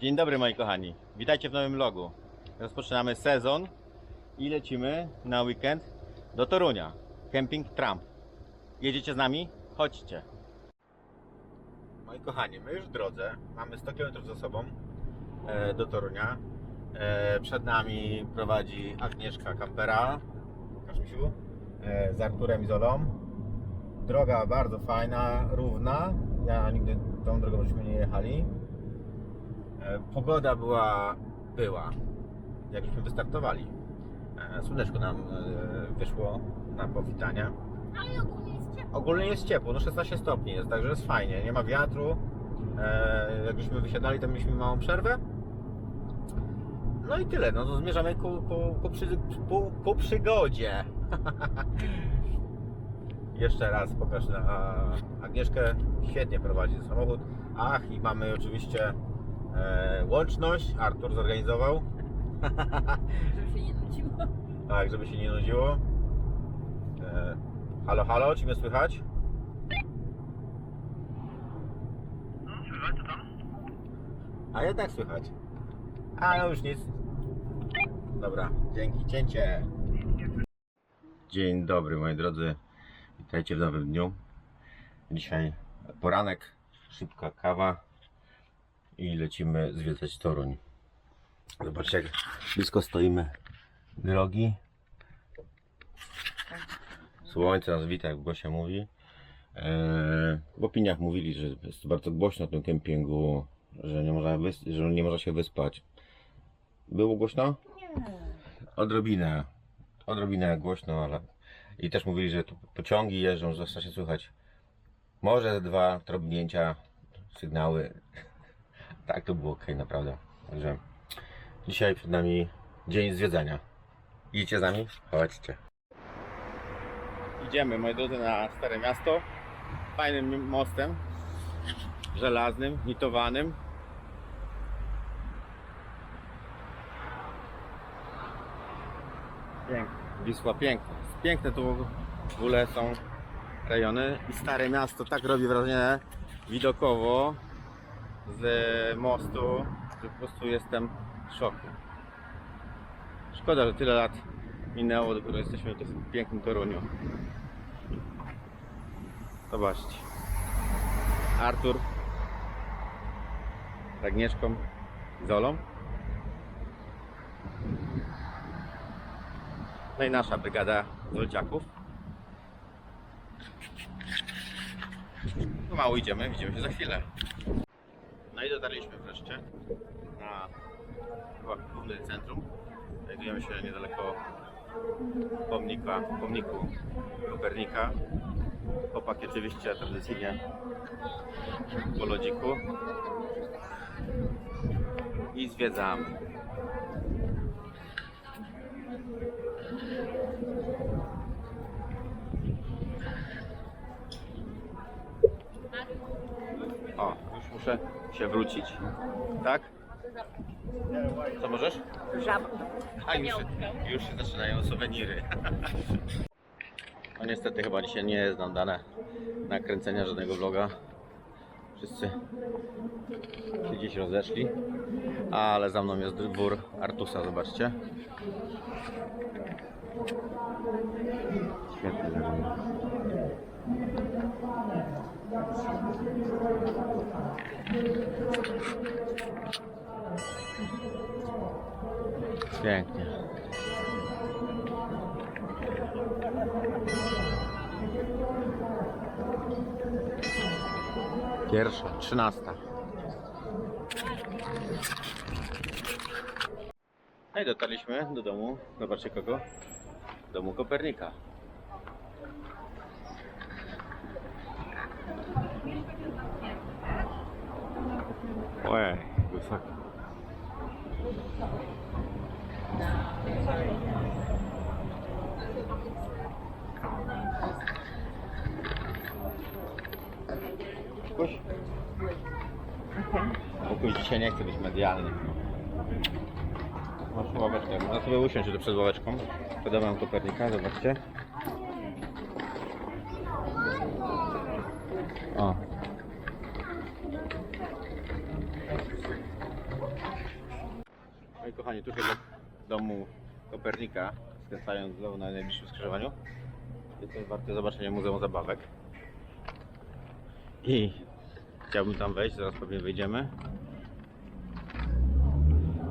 Dzień dobry moi kochani, witajcie w nowym vlogu. Rozpoczynamy sezon i lecimy na weekend do Torunia. Camping Trump. Jedziecie z nami? Chodźcie. Moi kochani, my już w drodze. Mamy 100 km za sobą e, do Torunia. E, przed nami prowadzi Agnieszka Kampera. Pokaż. E, z Arturem i Zolą. Droga bardzo fajna, równa. Ja nigdy tą drogą żeśmy nie jechali. E, Pogoda była, była, jak żeśmy wystartowali. E, Słoneczko nam e, wyszło na powitanie. Ale ogólnie jest ciepło. Ogólnie jest ciepło, no 16 stopni jest, także jest fajnie, nie ma wiatru. Jak żeśmy wysiadali, to mieliśmy małą przerwę. No i tyle, no to zmierzamy ku, ku, ku, przy, ku, ku przygodzie. Jeszcze raz pokaż na Agnieszkę, świetnie prowadzi samochód. Ach, i mamy oczywiście e, łączność, Artur zorganizował. Żeby się nie nudziło. Tak, żeby się nie nudziło. E, halo, halo, czy mnie słychać? No, słychać co tam? A jednak słychać. A no już nic. Dobra, dzięki, cięcie. Dzień dobry moi drodzy. Witajcie w nowym dniu. Dzisiaj poranek, szybka kawa i lecimy zwiedzać Toruń. Zobaczcie jak blisko stoimy drogi. Słońce nas wita, jak Gosia mówi. Eee, w opiniach mówili, że jest bardzo głośno na tym kempingu, że nie można, że nie można się wyspać. Było głośno? Nie. Odrobinę. Odrobinę głośno, ale. I też mówili, że tu pociągi jeżdżą, zwłaszcza się słychać. Może dwa trąbnięcia, sygnały. Tak, to było ok, naprawdę. Także dzisiaj przed nami dzień zwiedzania. Idziecie z nami? Chodźcie. Idziemy, moi drodzy, na Stare Miasto. Fajnym mostem. Żelaznym, nitowanym. Piękne. Wisła piękna. Piękne tu w ogóle są rejony i Stare Miasto tak robi wrażenie widokowo z mostu, że po prostu jestem w szoku. Szkoda, że tyle lat minęło, dopiero jesteśmy w pięknym Toruniu. Zobaczcie. Artur z Agnieszką, Zolą. No i nasza brygada Zolciaków. Pomału idziemy, widzimy się za chwilę. No i dotarliśmy wreszcie na chyba główne centrum. Znajdujemy się niedaleko pomnika, pomniku Kopernika. Chłopaki oczywiście tradycyjnie po lodziku. I zwiedzamy. O, muszę się wrócić. Tak? Co możesz? A już, się- już się zaczynają suweniry. No niestety chyba dzisiaj nie jest nam dane nakręcenia żadnego vloga. Wszyscy się gdzieś rozeszli. Ale za mną jest dwór Artusa, zobaczcie. Świetnie wygląda. Pięknie. Pierwsza, trzynasta. No i dotarliśmy do domu, zobaczcie kogo? Domu Kopernika. Ojej, wysoko. Kuś? Kuś dzisiaj nie chce być medialny. Masz ławeczkę. Można sobie usiąść tu przed ławeczką. Podawam Kopernika, zobaczcie. O. kochani, tuż obok domu Kopernika, skręcając znowu na najbliższym skrzyżowaniu. Jest to warte zobaczenia Muzeum Zabawek. I chciałbym tam wejść, zaraz pewnie wyjdziemy.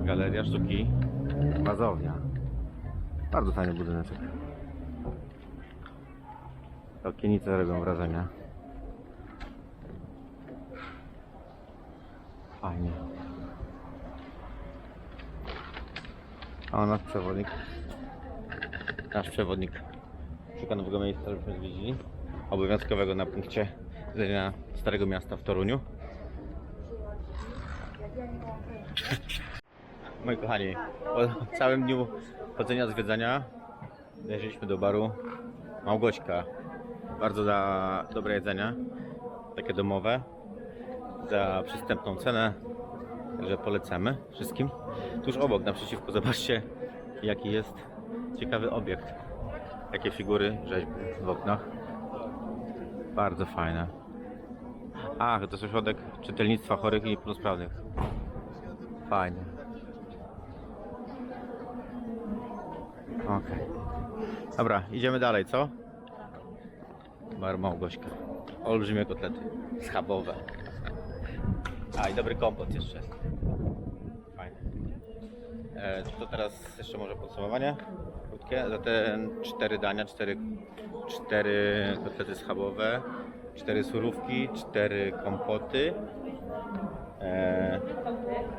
Galeria Sztuki Bazownia. Bardzo fajny budyneczek. Okienice robią wrażenie. Fajnie. A nasz przewodnik. Nasz przewodnik szuka nowego miejsca, żebyśmy zwiedzili. Obowiązkowego na punkcie zwiedzenia Starego Miasta w Toruniu. Moi kochani, po całym dniu chodzenia, zwiedzania zajrzeliśmy do baru Małgośka. Bardzo da dobre jedzenie, takie domowe, za przystępną cenę, także polecamy wszystkim. Tuż obok, naprzeciwko, zobaczcie jaki jest ciekawy obiekt. Jakie figury, rzeźby w oknach. Bardzo fajne. Ach, to jest ośrodek czytelnictwa chorych i niepełnosprawnych. Fajnie. Okej. Dobra, idziemy dalej, co? Bar Małgośka. Olbrzymie kotlety. Schabowe. A i dobry kompot jeszcze jest. E, to teraz jeszcze może podsumowanie krótkie. Za te cztery dania, cztery, cztery kotlety schabowe, cztery surówki, cztery kompoty, e,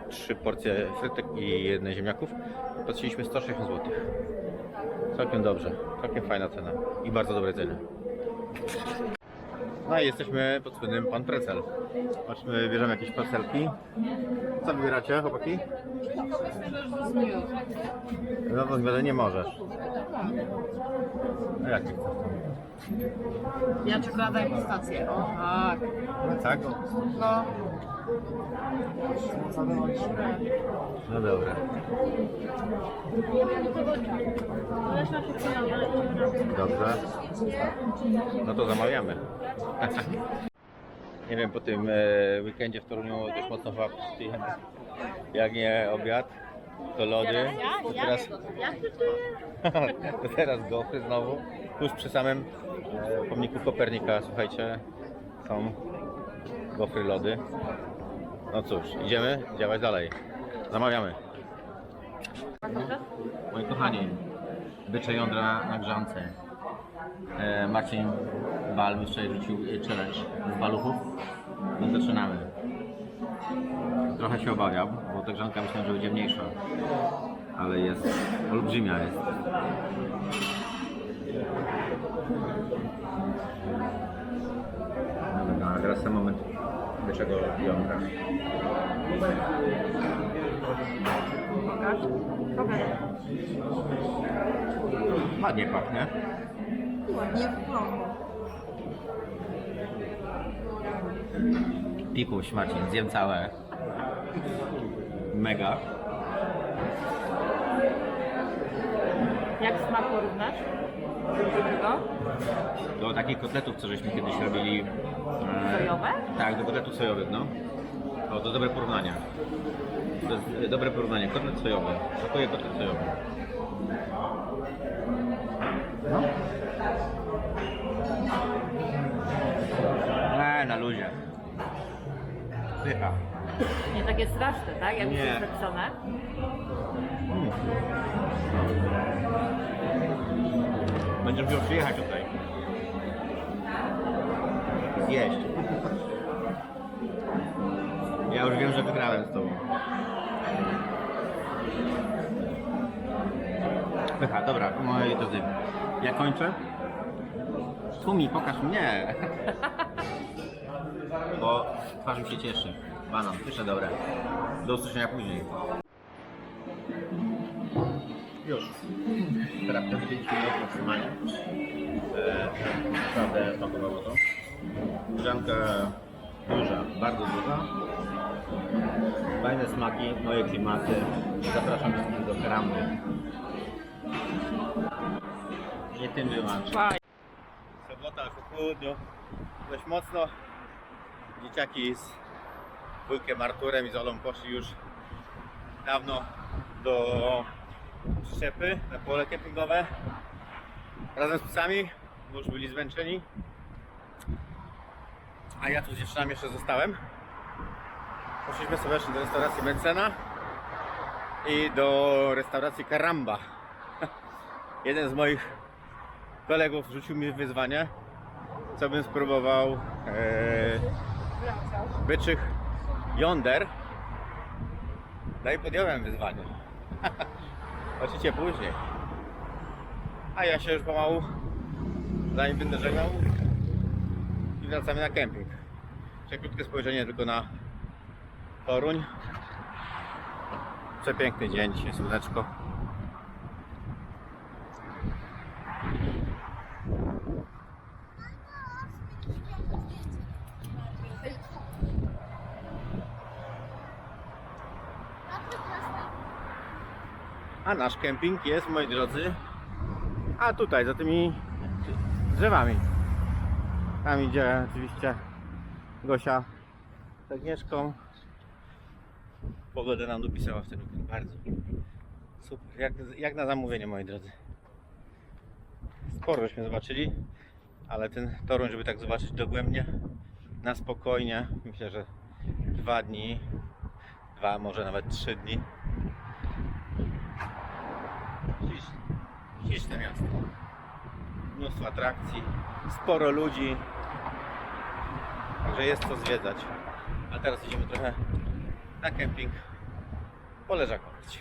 trzy porcje frytek i jedne ziemniaków. Płaciliśmy 160 zł. Całkiem dobrze, całkiem fajna cena i bardzo dobre ceny. No i jesteśmy pod słynnym Pan Precel. Patrzmy, bierzemy jakieś parcelki. Co wybieracie, chłopaki? No to zgodę nie możesz. A jak nie chcesz? Ja czekoladę i pistację. O tak. Tak? No. No dobra. Dobrze. No to zamawiamy. Nie wiem, po tym e, weekendzie w Toruniu dość mocno przyjechałem. Jak nie obiad, to lody. To teraz, to teraz gofry znowu. Tuż przy samym e, pomniku Kopernika, słuchajcie, są gofry, lody. No cóż, idziemy działać dalej. Zamawiamy. Moi kochani, bycze jądra na grzance. E, Marcin Bal mi wczoraj rzucił challenge z baluchów. No zaczynamy. Trochę się obawiam, bo ta grzanka myślałem, że będzie mniejsza. Ale jest, olbrzymia jest. Dobra, teraz ten moment byczego jądra. Ładnie pachnie. Ładnie w. Pikuś Marcin, zjem całe. Mega. Jak smak porównasz? Do tego? Do takich kotletów, co żeśmy kiedyś robili. e, Sojowe? Tak, do kotletów sojowych, no. O, to dobre porównanie. To jest e, dobre porównanie. Kotlet sojowy. Smakuje kotlet sojowy. No. Nie, na luzie. Pycha. Nie takie straszne, tak? Jak Nie. jest napisane. Mm. Będziesz musiał przyjechać tutaj. Zjeść. Ja już wiem, że wygrałem z tobą. Pycha, dobra, moi drodzy. Ja kończę. Tu mi, pokaż mnie. Bo twarz mi się cieszy. Banan, pysze dobre. Do usłyszenia później. Już. Teraz pewnie 5 minut maksymalnie. E, naprawdę smakowało to. Grzanka duża, bardzo duża. Fajne smaki, moje klimaty. Zapraszam wszystkich do Karamby. Nie tym. Fajnie. Sobota po południu. Dość mocno. Dzieciaki z wujkiem Arturem i z Olą poszli już dawno do przyczepy na pole kempingowe razem z psami, bo już byli zmęczeni. A ja tu z dziewczynami jeszcze zostałem. Poszliśmy sobie jeszcze do restauracji Bencena i do restauracji Karamba. Jeden z moich kolegów rzucił mi wyzwanie, co bym spróbował e, byczych yonder. No i podjąłem wyzwanie. Zobaczycie później. A ja się już pomału zanim będę żegnał i wracamy na kemping. Jeszcze krótkie spojrzenie tylko na Toruń. Przepiękny dzień, dzisiaj słoneczko. A nasz kemping jest, moi drodzy, a tutaj, za tymi drzewami. Tam idzie oczywiście Gosia z Agnieszką. Pogoda nam dopisała w ten weekend bardzo. Super, jak, jak na zamówienie, moi drodzy. Sporo żeśmy zobaczyli, ale ten Toruń, żeby tak zobaczyć dogłębnie, na spokojnie, myślę, że dwa dni, dwa, może nawet trzy dni. Śliczne miasto. Mnóstwo atrakcji, sporo ludzi, także jest co zwiedzać. A teraz idziemy trochę na kemping poleżakować.